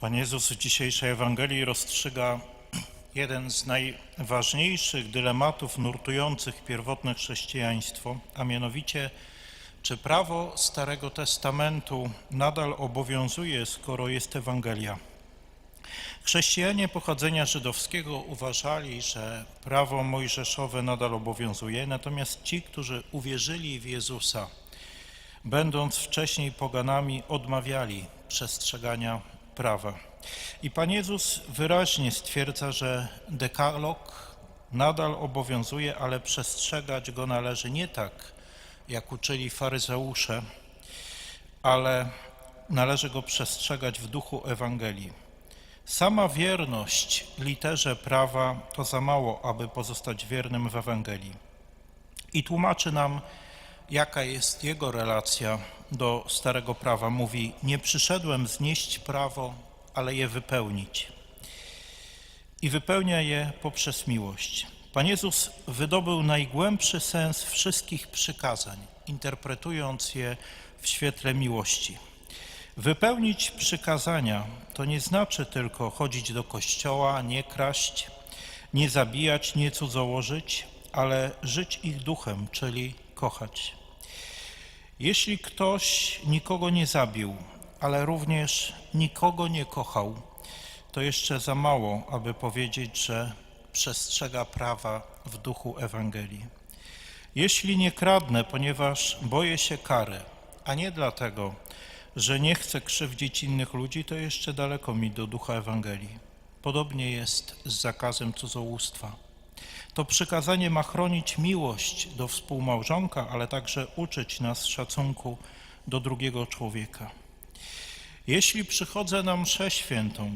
Pan Jezus w dzisiejszej Ewangelii rozstrzyga jeden z najważniejszych dylematów nurtujących pierwotne chrześcijaństwo, a mianowicie, czy prawo Starego Testamentu nadal obowiązuje, skoro jest Ewangelia. Chrześcijanie pochodzenia żydowskiego uważali, że prawo mojżeszowe nadal obowiązuje, natomiast ci, którzy uwierzyli w Jezusa, będąc wcześniej poganami, odmawiali przestrzegania prawa. I Pan Jezus wyraźnie stwierdza, że dekalog nadal obowiązuje, ale przestrzegać go należy nie tak, jak uczyli faryzeusze, ale należy go przestrzegać w duchu Ewangelii. Sama wierność literze prawa to za mało, aby pozostać wiernym w Ewangelii. I tłumaczy nam, jaka jest jego relacja do Starego Prawa. Mówi, nie przyszedłem znieść prawo, ale je wypełnić. I wypełnia je poprzez miłość. Pan Jezus wydobył najgłębszy sens wszystkich przykazań, interpretując je w świetle miłości. Wypełnić przykazania to nie znaczy tylko chodzić do kościoła, nie kraść, nie zabijać, nie cudzołożyć, ale żyć ich duchem, czyli kochać. Jeśli ktoś nikogo nie zabił, ale również nikogo nie kochał, to jeszcze za mało, aby powiedzieć, że przestrzega prawa w duchu Ewangelii. Jeśli nie kradnę, ponieważ boję się kary, a nie dlatego, że nie chcę krzywdzić innych ludzi, to jeszcze daleko mi do ducha Ewangelii. Podobnie jest z zakazem cudzołóstwa. To przykazanie ma chronić miłość do współmałżonka, ale także uczyć nas szacunku do drugiego człowieka. Jeśli przychodzę na mszę świętą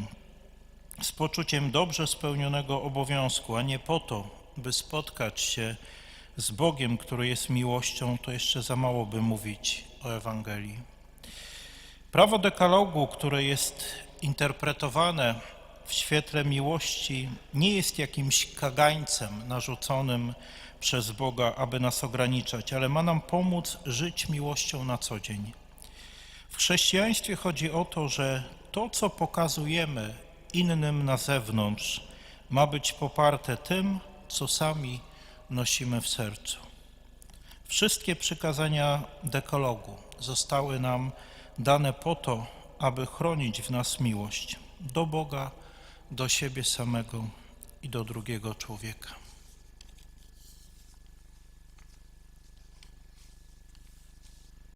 z poczuciem dobrze spełnionego obowiązku, a nie po to, by spotkać się z Bogiem, który jest miłością, to jeszcze za mało by mówić o Ewangelii. Prawo dekalogu, które jest interpretowane w świetle miłości, nie jest jakimś kagańcem narzuconym przez Boga, aby nas ograniczać, ale ma nam pomóc żyć miłością na co dzień. W chrześcijaństwie chodzi o to, że to, co pokazujemy innym na zewnątrz, ma być poparte tym, co sami nosimy w sercu. Wszystkie przykazania dekalogu zostały nam dane po to, aby chronić w nas miłość do Boga, do siebie samego i do drugiego człowieka.